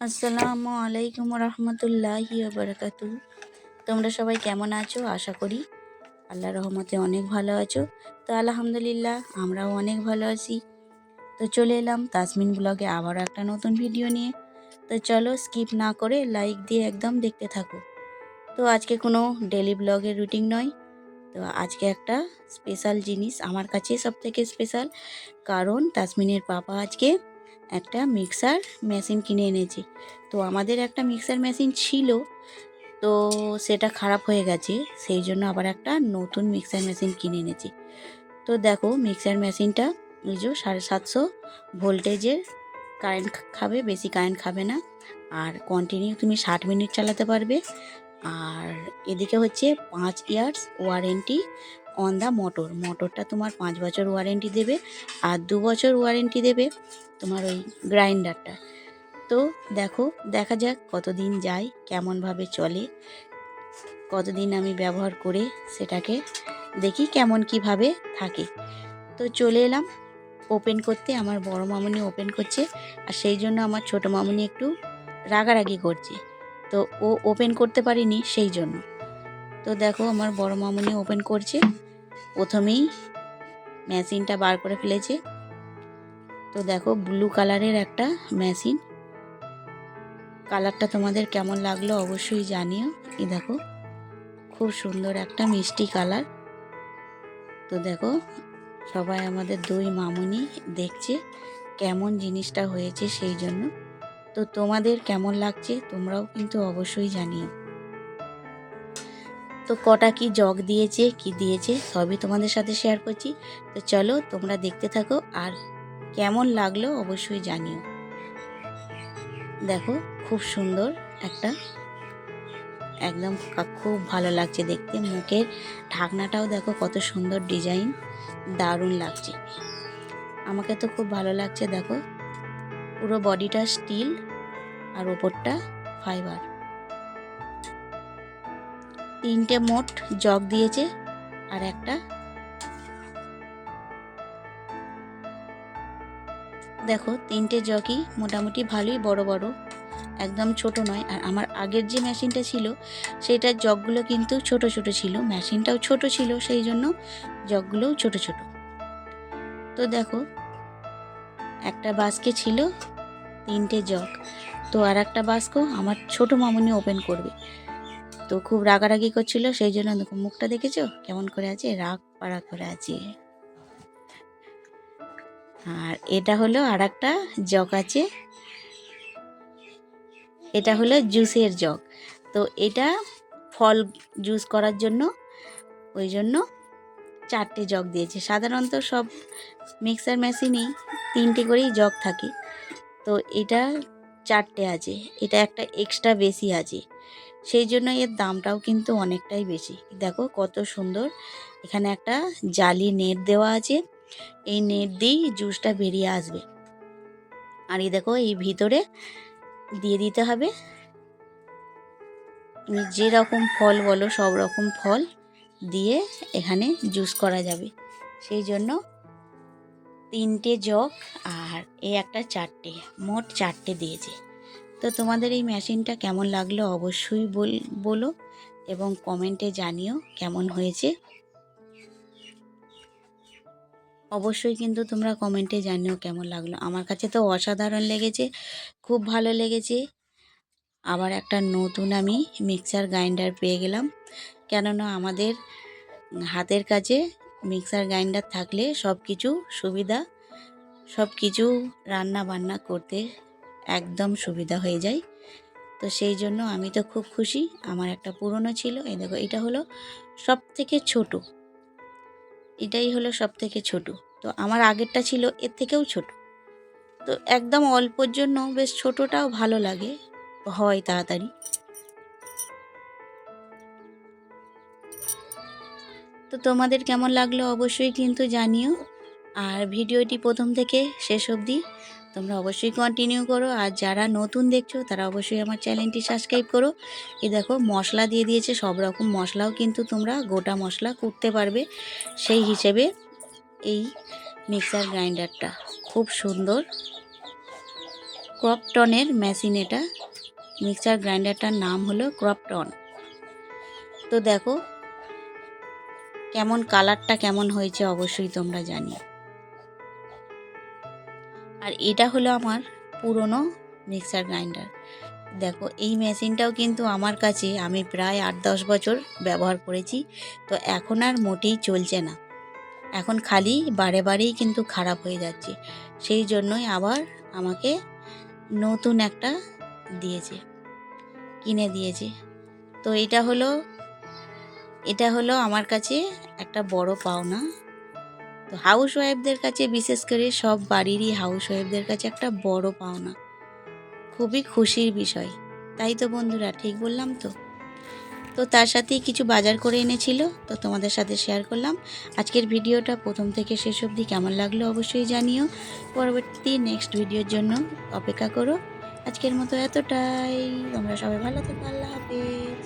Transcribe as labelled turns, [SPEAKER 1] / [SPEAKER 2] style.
[SPEAKER 1] আসসালামু আলাইকুম রহমতুল্লাহি বারাকাতু তোমরা সবাই কেমন আছো? আশা করি আল্লাহ রহমতে অনেক ভালো আছো। তো আলহামদুলিল্লাহ, আমরাও অনেক ভালো আছি। তো চলে এলাম তাসমিন ব্লগে আবারও একটা নতুন ভিডিও নিয়ে। তো চলো স্কিপ না করে লাইক দিয়ে একদম দেখতে থাকো। তো আজকে কোনো ডেলি ব্লগের রুটিন নয়। তো আজকে একটা স্পেশাল জিনিস আমার কাছে সব থেকে স্পেশাল। কারণ তাসমিনের পাপা আজকে একটা মিক্সার মেশিন কিনে এনেছি। তো আমাদের একটা মিক্সার মেশিন ছিল, তো সেটা খারাপ হয়ে গেছে, সেই জন্য আবার একটা নতুন মিক্সার মেশিন কিনে এনেছি। তো দেখো মিক্সার মেশিনটা ওই যে সাড়ে সাতশো ভোল্টেজের কারেন্ট খাবে, বেশি কারেন্ট খাবে না। আর কন্টিনিউ তুমি ষাট মিনিট চালাতে পারবে। আর এদিকে হচ্ছে পাঁচ years warranty on the motor মোটরটা তোমার পাঁচ বছর ওয়ারেন্টি দেবে আর দু বছর ওয়ারেন্টি দেবে তোমার ওই গ্রাইন্ডারটা তো দেখো, দেখা যাক কতদিন যায়, কেমনভাবে চলে, কতদিন আমি ব্যবহার করে সেটাকে দেখি কেমন কীভাবে থাকে। তো চলে এলাম ওপেন করতে, আমার বড় মামুনি ওপেন করছে আর সেই জন্য আমার ছোট মামুনি একটু রাগারাগি করছে। তো ও ওপেন করতে পারিনি সেই জন্য। তো দেখো, আমার বড় মামুনি ওপেন করছে। প্রথমেই মেশিনটা বার করে ফেলেছে। তো দেখো ব্লু কালারের একটা মেশিন কালারটা তোমাদের কেমন লাগল অবশ্যই জানিও। এই দেখো, খুব সুন্দর একটা মিষ্টি কালার তো দেখো, সবাই আমাদের দুই মামুনি দেখছে কেমন জিনিসটা হয়েছে সেই জন্য। তো তোমাদের কেমন লাগছে তোমরাও কিন্তু অবশ্যই জানিও। তো কটা কি জগ দিয়েছে, কি দিয়েছে, সবই তোমাদের সাথে শেয়ার করছি। তো চলো তোমরা দেখতে থাকো আর কেমন লাগল অবশ্যই জানিও। দেখো, খুব সুন্দর একটা, একদম খুব ভালো লাগছে দেখতে। মুখের ঢাকনাটাও দেখো কত সুন্দর ডিজাইন দারুণ লাগছে। আমাকে তো খুব ভালো লাগছে, দেখো। পুরো বডিটা স্টিল আর ওপরটা ফাইবার তিনটে মোট জগ দিয়েছে আর একটা। দেখো, তিনটে জগই মোটামুটি ভালোই বড় বড়, একদম ছোট নয়। আর আমার আগের যে মেশিনটা ছিল, সেটার জগগুলো কিন্তু ছোট ছোট ছিল। মেশিনটাও ছোট ছিল, সেই জন্য জগগুলোও ছোট ছোট। তো দেখো, একটা বাস্কে ছিল, তিনটে জগ। তো আর একটা বাস্ক আমার ছোট মামুনি ওপেন করবে। তো খুব রাগারাগি করছিল, সেই জন্য দেখো মুখটা দেখেছ? কেমন করে আছে? রাগ পাড়া করে আছে। আর এটা হলো আর একটা জগ আছে। এটা হলো জুসের জগ। তো এটা ফল জুস করার জন্য, ওই জন্য চারটে জগ দিয়েছে। সাধারণত সব মিক্সার মেশিনেই তিনটে করেই জগ থাকে। তো এটা চারটে আছে। এটা একটা এক্সট্রা বেশি আছে। সেই জন্য এর দামটাও কিন্তু অনেকটাই বেশি। দেখো কত সুন্দর। এখানে একটা জালি নেট দেওয়া আছে। এই নেট দিয়েই জুসটা বেরিয়ে আসবে। আর এই দেখো, এই ভিতরে দিয়ে দিতে হবে। যে রকম ফল বলো সব রকম ফল দিয়ে এখানে জুস করা যাবে। সেই জন্য তিনটে জগ আর এই একটা চারটে, মোট চারটে দিয়েছে। তো তোমাদের এই মেশিনটা কেমন লাগল অবশ্যই বল, বলো এবং কমেন্টে জানিও কেমন হয়েছে। অবশ্যই কিন্তু তোমরা কমেন্টে জানিও কেমন লাগল। আমার কাছে তো অসাধারণ লেগেছে, খুব ভালো লেগেছে। আবার একটা নতুন আমি মিক্সার গ্রাইন্ডার পেয়ে গেলাম। কেননা আমাদের হাতের কাছে মিক্সার গ্রাইন্ডার থাকলে সব কিছু সুবিধা সব কিছু রান্না বান্না করতে একদম সুবিধা হয়ে যায়। তো সেই জন্য আমি তো খুব খুশি, আমার একটা পুরনো ছিল। এই দেখো, এটা হলো সব থেকে ছোট। এটাই হলো সব থেকে ছোটো। তো আমার আগেরটা ছিল, এর থেকেও ছোট। তো একদম অল্পর জন্য বেশ ছোটোটাও ভালো লাগে, হয় তাড়াতাড়ি। তো তোমাদের কেমন লাগল অবশ্যই কিন্তু জানিও। আর ভিডিওটি প্রথম থেকে শেষ অবধি তোমরা অবশ্যই কন্টিনিউ করো। আর যারা নতুন দেখছ, তারা অবশ্যই আমার চ্যানেলটি সাবস্ক্রাইব করো। এ দেখো, মশলা দিয়ে দিয়েছে, সব রকম মশলাও কিন্তু তোমরা গোটা মশলা করতে পারবে। সেই হিসেবে এই মিক্সার গ্রাইন্ডারটা খুব সুন্দর। ক্রপটনের মেশিন এটা। মিক্সার গ্রাইন্ডারটার নাম হলো ক্রপটন তো দেখো, কেমন কালারটা কেমন হয়েছে অবশ্যই তোমরা জানিও। আর এটা হলো আমার পুরনো মিক্সার গ্রাইন্ডার। দেখো, এই মেশিনটাও কিন্তু আমার কাছে আমি প্রায় আট দশ বছর ব্যবহার করেছি, তো এখন আর মোটেই চলছে না। এখন খালি বারে বারেই কিন্তু খারাপ হয়ে যাচ্ছে। সেই জন্যই আবার আমাকে নতুন একটা দিয়েছে, কিনে দিয়েছে। তো এটা হলো এটা হলো আমার কাছে একটা বড় পাওনা। তো হাউস ওয়াইফদের কাছে বিশেষ করে সব বাড়িরই হাউস ওয়াইফদের কাছে একটা বড় পাওনা। খুবই খুশির বিষয়। তাই তো বন্ধুরা, ঠিক বললাম তো? তো তার সাথেই কিছু বাজার করে এনেছিল, তো তোমাদের সাথে শেয়ার করলাম। আজকের ভিডিওটা প্রথম থেকে শেষ অবধি কেমন লাগল অবশ্যই জানিও। পরবর্তী নেক্সট ভিডিওর জন্য অপেক্ষা করো। আজকের মতো এতটাই। তোমরা সবাই ভালো থেকো, আল্লাহ হাফেজ।